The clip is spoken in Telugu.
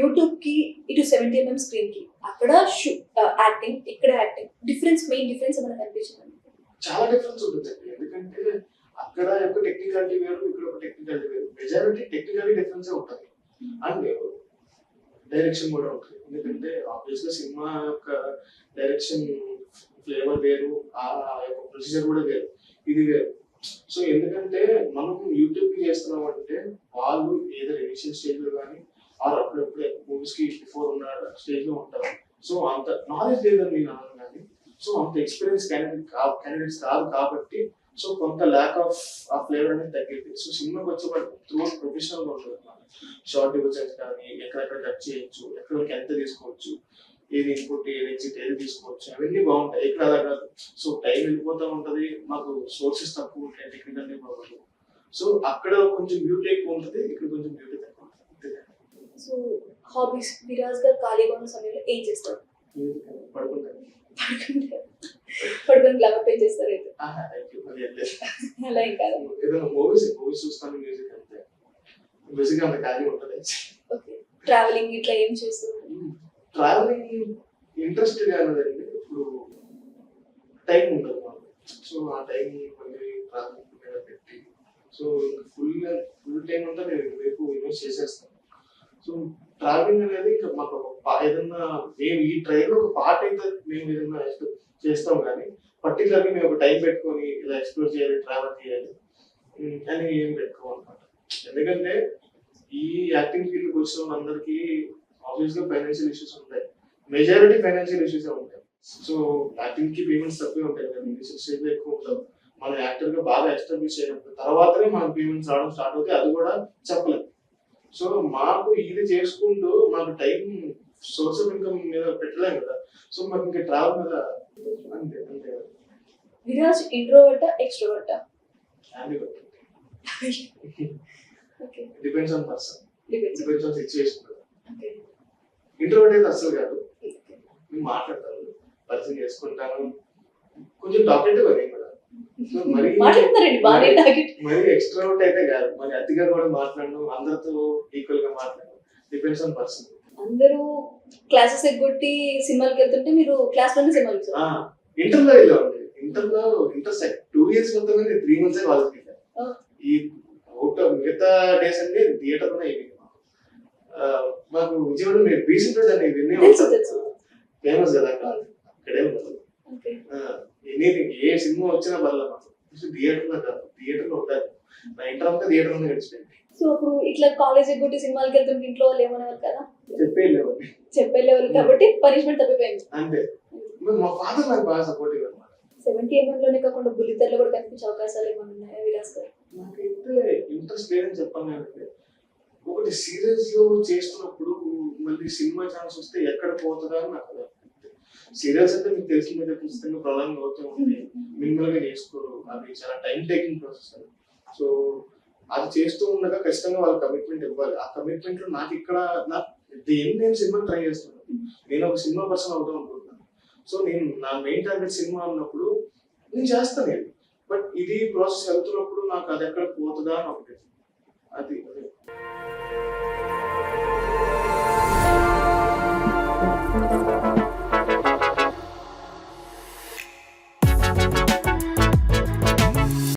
యూట్యూబ్కి ఇటు సెవెంటీ ఎంఎం స్క్రీన్కి అక్కడ యాక్టింగ్ ఇక్కడ యాక్టింగ్ డిఫరెన్స్ మెయిన్ డిఫరెన్స్ ఏమైనా కనిపించింది? చాలా డిఫరెన్స్ ఉంటుందండి ఎందుకంటే అక్కడ యొక్క టెక్నికాలిటీ వేరు ఇక్కడ ఒక టెక్నికాలిటీ వేరు. మెజారిటీ టెక్నికాలిటీ డిఫరెన్స్ ఉంటుంది. అండ్ డైరెక్షన్ కూడా ఉంటుంది. ఎందుకంటే ఆబ్వియస్గా సినిమా యొక్క డైరెక్షన్ ఫ్లేవర్ వేరు ఆ యొక్క ప్రొసీజర్ కూడా వేరు. ఇది వేరు. సో ఎందుకంటే మనం యూట్యూబ్కి చేస్తున్నాం అంటే వాళ్ళు ఏదో ఇనిషియల్ స్టేజ్లో ఆర్ అప్పుడప్పుడే మూవీస్కి బిఫోర్ ఉన్న స్టేజ్లో ఉంటారు సో అంత నాలెడ్జ్ లేదని నేను అన్నాను కానీ. సో అంత ఎక్స్పీరియన్స్ క్యాండిడేట్ క్యాండిడేట్స్ కాదు కాబట్టి సో కొంత ల్యాక్ ఆఫ్ ఆ ఫ్లేవర్ అనేది తగ్గింది సో సినిమాకి వచ్చేవాడు త్రూ ప్రొఫెషనల్గా ఉంటుంది షార్ట్ డివిజన్స్ కానీ ఎక్కడెక్కడ కట్ చేయొచ్చు ఎక్కడ ఎంత తీసుకోవచ్చు ఏది ఇన్పుట్ ఏది ఎగ్జిట్ ఏది తీసుకోవచ్చు అవన్నీ బాగుంటాయి. ఎక్కడ అలా కాదు. సో టైం వెళ్ళిపోతూ ఉంటుంది మాకు సోర్సెస్ తక్కువ ఉంటాయి టెక్నికల్ ప్రాబ్లమ్ సో అక్కడ కొంచెం బ్యూటీ ఎక్కువ ఉంటుంది ఇక్కడ కొంచెం బ్యూటీ తక్కువ ఉంటుంది అంతే. సో హాబీస్ విరాజ్ గారు ఖాళీగా ఉన్న సమయంలో ఏం చేస్తారు పడుకుంటారు పడుకొని గ్లామర్ పే చేస్తారు. అలా కాదు ఏదైనా మూవీస్ మూవీస్ చూస్తాను మ్యూజిక్ అంతే మ్యూజిక్ అంత ఖాళీ ఉంటుంది ఓకే ట్రావెలింగ్ ఇట్లా ఏం చేస్తారు ట్రావెలింగ్ ఇంట్రెస్ట్ కానిదండి ఇప్పుడు టైం ఉండదు సో ఆ టైం మళ్ళీ ట్రావెలింగ్ మీద పెట్టి సో ఫుల్ ఫుల్ టైం అంతా నేను రేపు ఇన్వెస్ట్ చేసేస్తాను సో ట్రావెలింగ్ అనేది మాకు ఏదన్నా మేము ఈ ట్రైన్ ఒక పార్ట్ అయితే మేము ఏదన్నా చేస్తాం కానీ పర్టికులర్ మేము ఒక టైం పెట్టుకొని ఇలా ఎక్స్ప్లోర్ చేయాలి ట్రావెల్ చేయాలి. అని ఏం పెట్టుకోవాలన్నమాట ఎందుకంటే ఈ యాక్టింగ్ ఫీల్డ్కి వచ్చిన అందరికీ ఆబ్వియస్గా ఫైనాన్షియల్ ఇష్యూస్ ఉంటాయి మెజారిటీ ఫైనాన్షియల్ ఇష్యూస్ ఉంటాయి. సో యాక్టింగ్కి పేమెంట్స్ తక్కువే ఉంటాయి కదా. స్టేజ్ ఎక్కువ ఉంటాం మనం యాక్టర్గా బాగా ఎస్టాబ్లిష్ అయినప్పుడు తర్వాతనే మనకు పేమెంట్స్ రావడం స్టార్ట్ అవుతాయి. అది కూడా చెప్పలేదు సో మాకు ఇది చేసుకుంటూ మాకు టైం సోర్స్ ఆఫ్ ఇన్కమ్ మీద పెట్టలేం కదా. సో మాకు ఇంకా ట్రావెల్ మీద అంతే అంతే కదా. విరాజ్ ఇంట్రోవర్టా ఎక్స్ట్రోవర్టా? Depends on person depends on situation introvert అయితే అసలు కాదు. నేను మాట్లాడతాను పరిచయం చేసుకుంటాను కొంచెం టాకెటివ్ అని మరి ఎక్స్ట్రావర్ట్ అయితే కాదు. మరి అతిగా కూడా మాట్లాడను అందరితో ఈక్వల్గా మాట్లాడను డిపెండ్స్ ఆన్ పర్సన్ అందరూ క్లాసెస్ ఎగ్గొట్టి సినిమాకి వెళ్తుంటే మీరు క్లాస్లోనే సినిమాలు ఇంటర్లో వెళ్ళామండి ఇంటర్లో ఇంటర్ టూ ఇయర్స్ మొత్తం త్రీ మంత్స్ కాలేజ్కి వెళ్ళాను Oh. ఈ అవుట్ మిగతా డేస్ అన్ని థియేటర్ అయిపోయింది మాకు. విజయవాడ మీరు బీసెంట్ రోడ్ అనేది ఫేమస్ కదా అక్కడ అక్కడే ఉంటుంది ఎనీథింగ్ ఏ సినిమా వచ్చినా పర్లేదు మాకు థియేటర్లో కాదు థియేటర్లో ఉండాలి. నా ఇంటర్ అంతా థియేటర్లో గడిచిపోయింది సో అప్పుడు ఇట్లా కాలేజ్ ఎగ్గొట్టి సినిమాలకి వెళ్తుంటే ఇంట్లో వాళ్ళు ఏమనేవారు కదా? చెప్పే లేవు. చెప్పే లెవెల్ కాబట్టి పనిష్మెంట్ తప్పిపోయింది. అంతే. మా ఫాదర్ నాకు బాగా సపోర్టివ్ అనమాట సెవెంటీ ఎంఎం లోనే కాకుండా బుల్లితెరలో కూడా కనిపించే అవకాశాలు ఏమైనా ఉన్నాయా విరాజ్ గారు? నాకైతే ఇంట్రెస్ట్ లేదని చెప్పాను అంటే ఒకటి సీరియస్లో చేస్తున్నప్పుడు మళ్ళీ సినిమా ఛాన్స్ వస్తే ఎక్కడ పోతుందా అని నాకు సీరియల్స్ అంటే మీకు తెలిసిన మీద ఖచ్చితంగా ప్రధానంగా అవుతూ ఉంటాయి మినిమల్గా చేసుకోరు. అది చాలా టైం టేకింగ్ ప్రాసెస్ అది. సో అది చేస్తూ ఉండగా ఖచ్చితంగా వాళ్ళ కమిట్మెంట్ ఇవ్వాలి. ఆ కమిట్మెంట్లో నాకు ఇక్కడ నాకు దేని నేను సినిమా ట్రై చేస్తున్నాను నేను ఒక సినిమా పర్సన్ అవుతాం అనుకుంటున్నాను. సో నేను నా మెయిన్ టార్గెట్ సినిమా అన్నప్పుడు నేను చేస్తాను నేను. బట్ ఇది ప్రాసెస్ వెళ్తున్నప్పుడు నాకు అది ఎక్కడ పోతుందా అని ఒకటి. అది అదే.